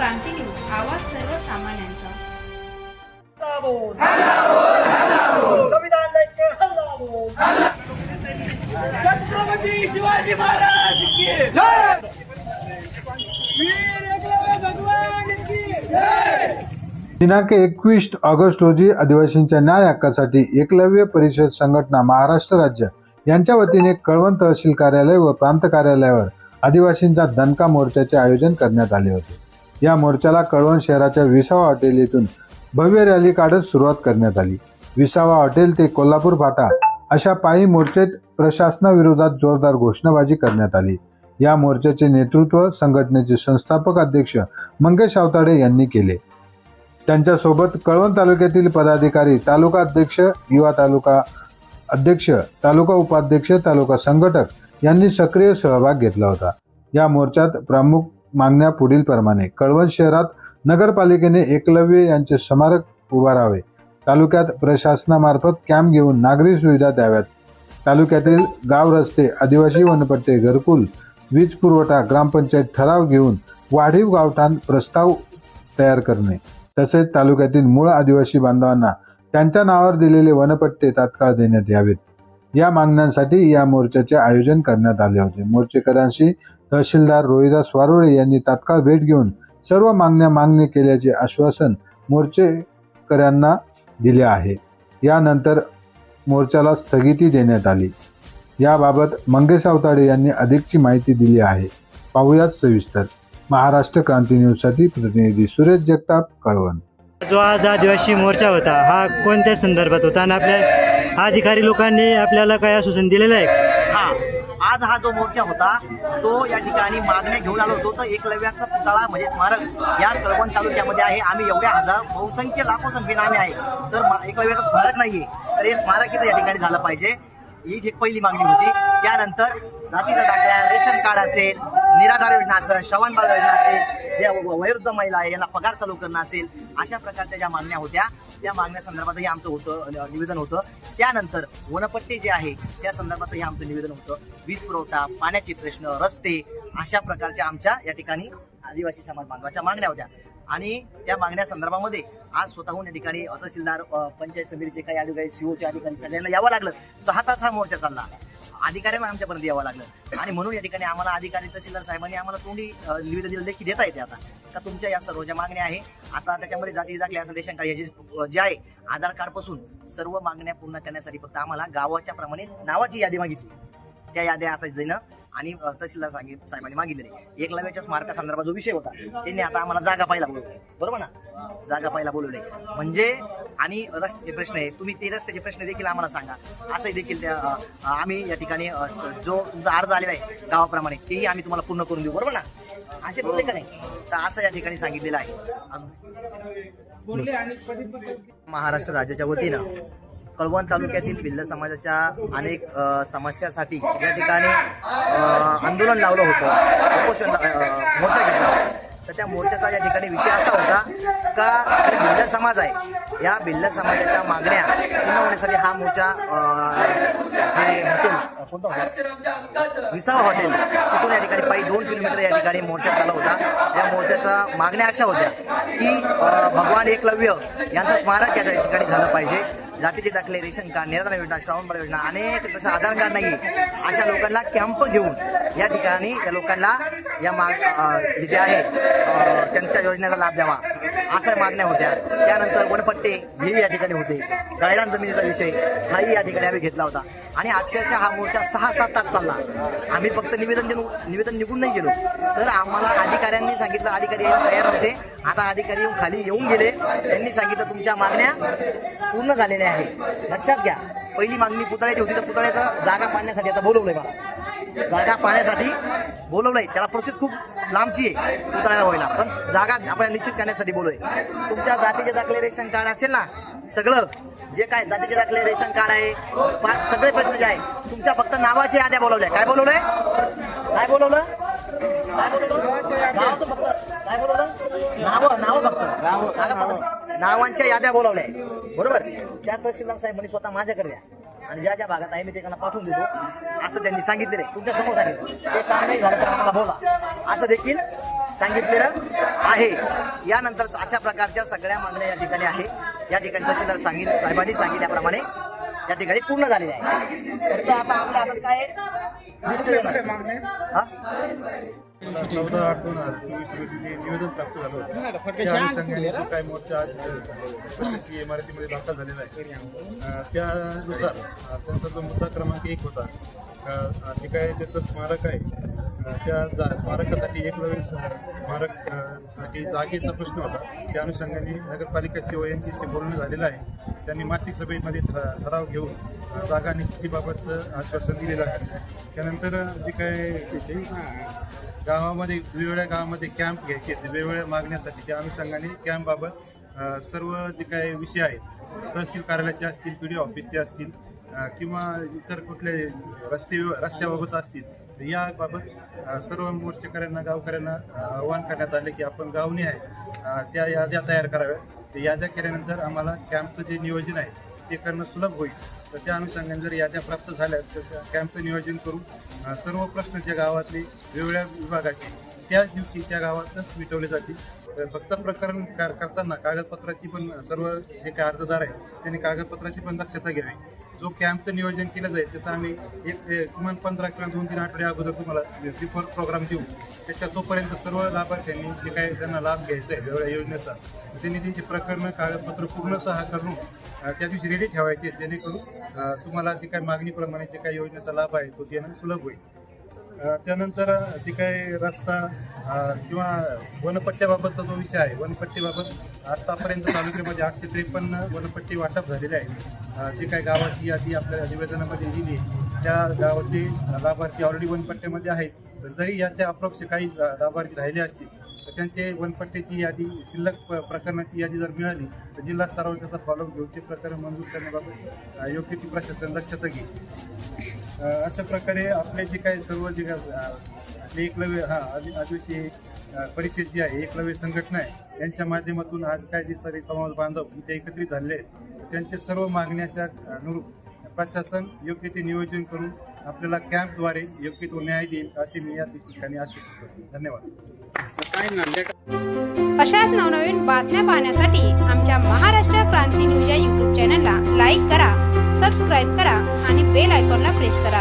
क्रांती news आवाज सर्वसामान्यांचा. संविधान लेके हल्ला बोल छत्रपती शिवाजी महाराज की वीर एकलव्य भगवान की जय! दिनांक एकवीस ऑगस्ट रोजी आदिवासींच्या न्याय हक्कासाठी एकलव्य परिषद संघटना महाराष्ट्र राज्य यांच्या वतीने कळवण तहसील कार्यालय व प्रांत कार्यालयावर आदिवासींचा दणका मोर्चाचे आयोजन करण्यात आले होते. या मोर्चाला कळवण शहराच्या विसावा हॉटेल येथून भव्य रॅली काढत सुरुवात करण्यात आली. विसावा हॉटेल ते कोल्हापूर फाटा अशा पायी मोर्चेत प्रशासनाविरोधात जोरदार घोषणाबाजी करण्यात आली. या मोर्चाचे नेतृत्व संघटनेचे संस्थापक अध्यक्ष मंगेश आवताडे यांनी केले. त्यांच्यासोबत कळवण तालुक्यातील पदाधिकारी तालुका अध्यक्ष युवा तालुका अध्यक्ष तालुका उपाध्यक्ष तालुका संघटक यांनी सक्रिय सहभाग घेतला होता. या मोर्चात प्रमुख मागण्या पुढील प्रमाणे कळवण शहरात नगरपालिकेने एकलव्य यांचे स्मारक उभारावे. तालुक्यात प्रशासनामार्फत कॅम्प घेऊन नागरी सुविधा द्याव्यात. तालुक्यातील गाव रस्ते आदिवासी वनपट्टे घरकुल वीज पुरवठा ग्रामपंचायत ठराव घेऊन वाढीव गावठाण प्रस्ताव तयार करणे. तसेच तालुक्यातील मूळ आदिवासी बांधवांना त्यांच्या नावावर दिलेले वनपट्टे तात्काळ देण्यात यावेत. या मागण्यांसाठी या मोर्चाचे आयोजन करण्यात आले होते. मोर्चेकऱ्यांशी तहसीलदार रोहिदास वारोळे यांनी तात्काळ भेट घेऊन सर्व मागण्या मागणी केल्याचे आश्वासन मोर्चेकऱ्यांना दिले आहे. यानंतर मोर्चाला स्थगिती देण्यात आली. याबाबत मंगेश अवताडे यांनी अधिकची माहिती दिली आहे. पाहुयात सविस्तर. महाराष्ट्र क्रांती न्यूजसाठी प्रतिनिधी सुरेश जगताप कळवण. जो आज आदिवासी मोर्चा होता हा कोणत्या संदर्भात होता? आणि आपल्या अधिकारी लोकांनी आपल्याला काय आश्वासन दिलेलं आहे? आज हा जो मोर्चा होता तो या ठिकाणी मागण्या घेऊन आलो होतो. तर एकलव्याचा पुतळा म्हणजे स्मारक या कळवण तालुक्यामध्ये आहे. आम्ही एवढ्या हजार बहुसंख्य लाखो संख्येने आम्ही आहे. तर मा- एकलव्याचं स्मारक नाहीये. तर हे स्मारक इथं या ठिकाणी झालं पाहिजे. ही एक पहिली मागणी होती. त्यानंतर जातीचा दाखला रेशन कार्ड असेल निराधार योजना असेल श्रवणबाळ योजना असेल ज्या वयोवृद्ध महिला आहे यांना पगार चालू करणं असेल अशा प्रकारच्या ज्या मागण्या होत्या त्या मागण्या संदर्भातही आमचं होतं निवेदन होतं. त्यानंतर वनपट्टी जे आहे त्या संदर्भातही आमचं निवेदन होतं. वीज पुरवठा पाण्याचे प्रश्न रस्ते अशा प्रकारच्या आमच्या या ठिकाणी आदिवासी समाज बांधवाच्या मागण्या होत्या. आणि त्या मागण्या संदर्भामध्ये आज स्वतःहून या ठिकाणी तहसीलदार पंचायत समितीचे काही अधिकारी सीओच्या अधिकारी सगळ्यांना यावं लागलं. सहा तास हा मोर्चा चालला. अधिकाऱ्यांना आमच्यापर्यंत यावं लागलं. आणि म्हणून या ठिकाणी आम्हाला अधिकारी तहसीलदार साहेबांनी आम्हाला तोंडी निवेदन दिलं देखील देता येते आता. का तुमच्या या सर्व ज्या मागण्या आहे आता त्याच्यामध्ये जाती जागल्या असं रेशन कार्ड जे आहे आधार कार्डपासून सर्व मागण्या पूर्ण करण्यासाठी फक्त आम्हाला गावाच्या प्रमाणे नावाची यादी मागितली. त्या याद्या आता देणं आणि तहसीलदार सांगित साहेबांनी मागितले एकलव्याच्या स्मारका संदर्भात जो विषय होता त्यांनी आता आम्हाला जागा पाहायला बोलवली. बरोबर ना? जागा पाहायला बोलवले. म्हणजे आणि रस्ते प्रश्न आहे तुम्ही ते रस्त्याचे प्रश्न देखील आम्हाला सांगा. असंही देखील त्या आम्ही या ठिकाणी जो तुमचा अर्ज आलेला आहे गावाप्रमाणे तेही आम्ही तुम्हाला पूर्ण करून देऊ बरोबर ना? असे बोलले का नाही? तर असं या ठिकाणी सांगितलेलं आहे. महाराष्ट्र राज्याच्या वतीनं कळवण तालुक्यातील भिल्ल समाजाच्या अनेक समस्यासाठी या ठिकाणी आंदोलन लावलं होतं. उपोषण मोर्चा घेतला होता. तर त्या मोर्चाचा या ठिकाणी विषय असा होता का भिल्ल समाज आहे या भिल्ल समाजाच्या मागण्या पूर्ण होण्यासाठी हा मोर्चा जे हॉटेल कोणतं हॉटेल? विसावा हॉटेल तिथून या ठिकाणी पायी दोन किलोमीटर या ठिकाणी मोर्चा चालू होता. या मोर्चाचा मागण्या अशा होत्या की भगवान एकलव्य यांचं स्मारक या ठिकाणी झालं पाहिजे. जातीचे दाखले रेशन कार्ड निराधार योजना श्रावणबाळ योजना अनेक जसं आधार कार्ड नाही. अशा लोकांना कॅम्प घेऊन या ठिकाणी या लोकांना या माग हे जे आहे त्यांच्या योजनेचा लाभ द्यावा. अशा मागण्या होत्या. त्यानंतर वनपट्टे हेही या ठिकाणी होते. गायरान जमिनीचा विषय हाही या ठिकाणी आम्ही घेतला होता. आणि अक्षरशः हा मोर्चा सहा सात तास चालला. आम्ही फक्त निवेदन देऊन निवेदन निघून नाही गेलो. तर आम्हाला अधिकाऱ्यांनी सांगितलं अधिकारी यायला तयार होते. आता अधिकारी खाली येऊन गेले. त्यांनी सांगितलं तुमच्या मागण्या पूर्ण झालेल्या आहे. लक्षात घ्या. पहिली मागणी पुतळ्याची होती. तर पुतळ्याचा जागा पाडण्यासाठी आता बोलवलंय मला जागा पाहण्यासाठी बोलवलंय. त्याला प्रोसेस खूप लांबची आहे पुतळ्याला व्हायला. पण जागा आपल्याला निश्चित करण्यासाठी बोलवलंय. तुमच्या जातीचे दाखले रेशन कार्ड असेल ना सगळं जे काय जातीचे दाखले रेशन कार्ड आहे सगळे प्रश्न जे आहे तुमच्या फक्त नावाची याद्या बोलवल्या. काय बोलवलंय? काय बोलवलं? नाव नाव नावांच्या याद्या बोलावल्या. बरोबर? त्या तहसीलदार साहेबांनी स्वतः माझ्याकडे द्या. आणि ज्या ज्या भागात आहे मी त्यांना पाठवून देतो. असं त्यांनी सांगितलेलं आहे. तुमच्यासमोर सांगितलं ते काम नाही झालं तर आम्हाला बोला असं देखील सांगितलेलं आहे. यानंतर अशा प्रकारच्या सगळ्या मागण्या या ठिकाणी आहे. या ठिकाणी तहसीलदार सांगित साहेबांनी सांगितल्याप्रमाणे या ठिकाणी पूर्ण झालेले आहे. फक्त आता आपल्या हातात काय आहे? हा? चौदा आठ दोन हजार चोवीस रोजी जे निवेदन प्राप्त झालं होतं. त्या अनुषंगाने जो काय मोर्चा प्रशासकीय इमारतीमध्ये दाखल झालेला आहे. त्यानुसार त्यांचा जो मुद्दा क्रमांक एक होता जे काय त्याचं स्मारक आहे त्या जा स्मारकासाठी एक नवीन स्मारक अ, साठी जागेचा प्रश्न होता. त्या अनुषंगाने नगरपालिका सेवा यांच्याशी बोलणं झालेलं आहे. त्यांनी मासिक सभेमध्ये ठराव घेऊन जागा निश्चितीबाबतचं आश्वासन दिलेलं आहे. त्यानंतर जे काय गावामध्ये वेगवेगळ्या गावामध्ये कॅम्प घ्यायचे वेगवेगळ्या मागण्यासाठी त्या अनुषंगाने कॅम्पबाबत सर्व जे काही विषय आहेत तहसील कार्यालयाचे असतील पी डी ऑफिसचे असतील किंवा इतर कुठले रस्ते रस्त्याबाबत असतील याबाबत सर्व मोर्चेकऱ्यांना गावकऱ्यांना आवाहन करण्यात आले की आपण गावणी आहे त्या याद्या तयार कराव्या त्या याद्या केल्यानंतर आम्हाला कॅम्पचं जे नियोजन आहे ते करणं सुलभ होईल. तर त्या अनुषंगाने जर याद्या प्राप्त झाल्या तर त्या कॅम्पचं नियोजन करून सर्व प्रश्न जे गावातले वेगवेगळ्या विभागाचे त्याच दिवशी त्या गावातच मिटवले जातील. फक्त प्रकरण करताना कागदपत्राची पण सर्व जे काही अर्जदार आहे त्यांनी कागदपत्राची पण दक्षता घ्यावी. जो कॅम्पचं नियोजन केलं जाईल त्याचं आम्ही एक किमान पंधरा किंवा दोन तीन आठवड्या अगोदर तुम्हाला रिपोर्ट प्रोग्राम देऊ. त्याच्या तोपर्यंत सर्व लाभार्थ्यांनी जे काही त्यांना लाभ घ्यायचा आहे वेगवेगळ्या योजनेचा त्यांनी त्यांची प्रकरणं कागदपत्र पूर्णतः करून त्या दिवशी रेडी ठेवायचे जेणेकरून तुम्हाला जे काही मागणीप्रमाणे जे काही योजनेचा लाभ आहे तो देणं सुलभ होईल. त्यानंतर जे काही रस्ता किंवा वनपट्ट्याबाबतचा जो विषय आहे वनपट्टीबाबत आतापर्यंत तालुक्यामध्ये आठशे त्रेपन्न वनपट्टी वाटप झालेले आहे जे काही गावाची यादी आपल्या निवेदनामध्ये दिली आहे, त्या गावाचे लाभार्थी ऑलरेडी वनपट्ट्यामध्ये आहेत. तर जरी याच्या अप्रोक्ष काही लाभार्थी राहिले असतील तर त्यांचे वनपट्ट्याची यादी शिल्लक प्रकरणाची यादी जर मिळाली तर जिल्हा स्तरावर त्याचा फॉलोअप घेऊन ते प्रकरण मंजूर करण्याबाबत योग्य ती प्रशासन लक्षात घेईल अशा प्रकारे आपले जे काही सर्व जे आपले एकलव्य हा आदिवासी परिषद जी आहे एकलव्य संघटना आहे यांच्या माध्यमातून आज काय जे सर्व समाज बांधव इथे एकत्रित झाले आहेत. त्यांच्या सर्व मागण्याच्या अनुरूप प्रशासन योग्य ते नियोजन करून आपल्याला कॅम्पद्वारे योग्य तो न्याय देईल अशी मी या ठिकाणी आश्वस्त करतो. धन्यवाद. अशाच नवनवीन बातम्या पाहण्यासाठी आमच्या महाराष्ट्र क्रांती न्यूज या यूट्यूब चॅनलला लाईक करा सबस्क्राईब करा आणि बेल आयकॉनला प्रेस करा.